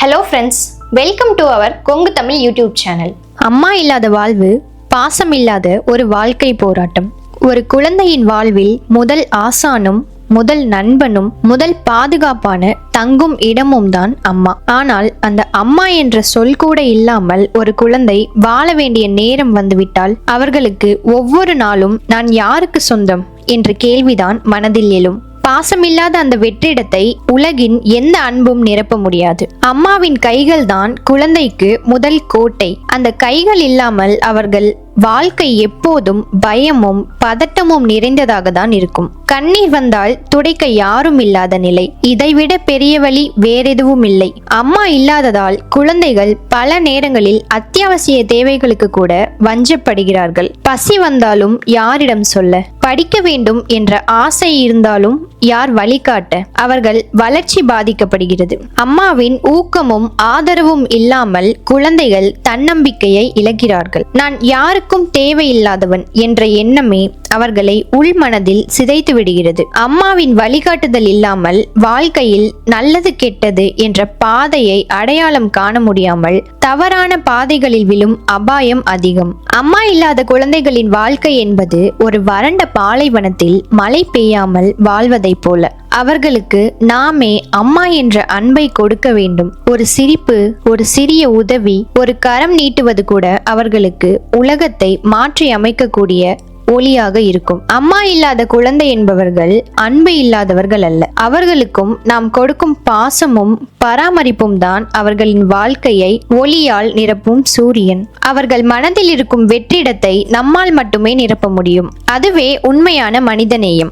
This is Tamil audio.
Hello friends welcome to our Kongu Tamil YouTube channel அம்மா இல்லாத வாழ்வு பாசம் இல்லாத ஒரு வாழ்க்கை போராட்டம். ஒரு குழந்தையின் வாழ்வில் முதல் ஆசானும் முதல் நண்பனும் முதல் பாதுகாப்பான தங்கும் இடமும் தான் அம்மா. ஆனால் அந்த அம்மா என்ற சொல் கூட இல்லாமல் ஒரு குழந்தை வாழ வேண்டிய நேரம் வந்துவிட்டால் அவர்களுக்கு ஒவ்வொரு நாளும் நான் யாருக்கு சொந்தம்? என்ற கேள்விதான் மனதில் எழும். பாசமில்லாத அந்த வெற்றிடத்தை உலகின் எந்த அன்பும் நிரப்ப முடியாது. அம்மாவின் கைகள் தான் குழந்தைக்கு முதல் கோட்டை. அந்த கைகள் இல்லாமல் அவர்கள் வாழ்க்கை எப்போதும் பயமும் பதட்டமும் நிறைந்ததாக தான் இருக்கும். கண்ணீர் வந்தால் துடைக்க யாரும் இல்லாத நிலை. இதைவிட பெரிய வழி வேறெதுவும் இல்லை. அம்மா இல்லாததால் குழந்தைகள் பல நேரங்களில் அத்தியாவசிய தேவைகளுக்கு கூட வஞ்சப்படுகிறார்கள். பசி வந்தாலும் யாரிடம் சொல்ல? படிக்க வேண்டும் என்ற ஆசை இருந்தாலும் யார் வழிகாட்ட? அவர்கள் வளர்ச்சி பாதிக்கப்படுகிறது. அம்மாவின் ஊக்கமும் ஆதரவும் இல்லாமல் குழந்தைகள் தன்னம்பிக்கையை இழக்கிறார்கள். நான் யாருக்கு யாருக்கும் தேவையில்லாதவன் என்ற எண்ணமே அவர்களை உள்மனதில் சிதைத்து விடுகிறது. அம்மாவின் வழிகாட்டுதல் இல்லாமல் வாழ்க்கையில் நல்லது கெட்டது என்ற பாதையை அடையாளம் காண முடியாமல் தவறான பாதைகளில் விழும் அபாயம் அதிகம். அம்மா இல்லாத குழந்தைகளின் வாழ்க்கை என்பது ஒரு வறண்ட பாலைவனத்தில் மழை பெய்யாமல் வாழ்வதைப் போல. அவர்களுக்கு நாமே அம்மா என்ற அன்பை கொடுக்க வேண்டும். ஒரு சிரிப்பு ஒரு சிறிய உதவி ஒரு கரம் நீட்டுவது கூட அவர்களுக்கு உலகத்தை மாற்றி அமைக்கக்கூடிய ஒளியாக இருக்கும். அம்மா இல்லாத குழந்தை என்பவர்கள் அன்பு இல்லாதவர்கள் அல்ல. அவர்களுக்கும் நாம் கொடுக்கும் பாசமும் பராமரிப்பும் தான் அவர்களின் வாழ்க்கையை ஒளியால் நிரப்பும் சூரியன். அவர்கள் மனதில் இருக்கும் வெற்றிடத்தை நம்மால் மட்டுமே நிரப்ப முடியும். அதுவே உண்மையான மனிதநேயம்.